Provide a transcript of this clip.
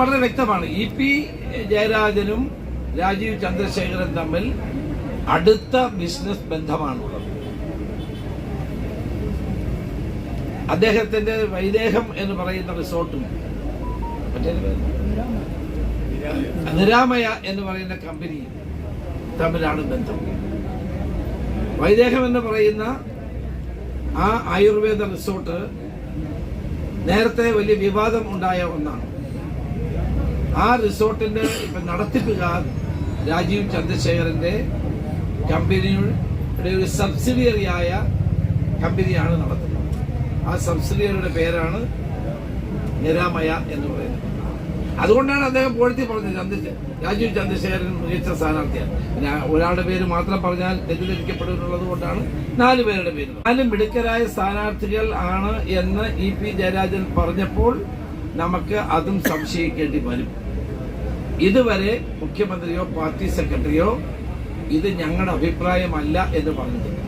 വളരെ വ്യക്തമാണ്. E P ജയരാജനും രാജീവ് ചന്ദ്രശേഖരൻ തമ്മിൽ അടുത്ത ബിസിനസ് ബന്ധമാണുള്ളത്. അദ്ദേഹത്തിന്റെ വൈദേഹം എന്ന് പറയുന്ന റിസോർട്ടും നിരാമയ എന്ന് പറയുന്ന കമ്പനി തമ്മിലാണ് ബന്ധം. വൈദേഹം എന്ന് പറയുന്ന ആ ആയുർവേദ റിസോർട്ട് നേരത്തെ വലിയ വിവാദം ഉണ്ടായ ഒന്നാണ്. ആ റിസോർട്ടിന്റെ ഇപ്പൊ നടത്തിപ്പുകാർ രാജീവ് ചന്ദ്രശേഖരന്റെ കമ്പനിയുടെ ഒരു സബ്സിഡിയറിയായ കമ്പനിയാണ് നടത്തുന്നത്. ആ സബ്സിഡിയറിയുടെ പേരാണ് നിരാമയ എന്ന് പറയുന്നത്. അതുകൊണ്ടാണ് അദ്ദേഹം പൊഴുത്തി പറഞ്ഞത് ചന്ദ്ര രാജീവ് ചന്ദ്രശേഖരൻ മികച്ച സ്ഥാനാർത്ഥിയാണ്. ഒരാളുടെ പേര് മാത്രം പറഞ്ഞാൽ തെറ്റിദ്ധരിക്കപ്പെടുന്നുള്ളത് കൊണ്ടാണ് നാല് പേരുടെ പേര്. നാലും മിടുക്കരായ സ്ഥാനാർത്ഥികൾ ആണ് എന്ന് ഇ പി ജയരാജൻ പറഞ്ഞപ്പോൾ നമുക്ക് അതും സംശയിക്കേണ്ടി വരും. ഇതുവരെ മുഖ്യമന്ത്രിയോ പാർട്ടി സെക്രട്ടറിയോ ഇത് ഞങ്ങളുടെ അഭിപ്രായമല്ല എന്ന് പറഞ്ഞിട്ടില്ല.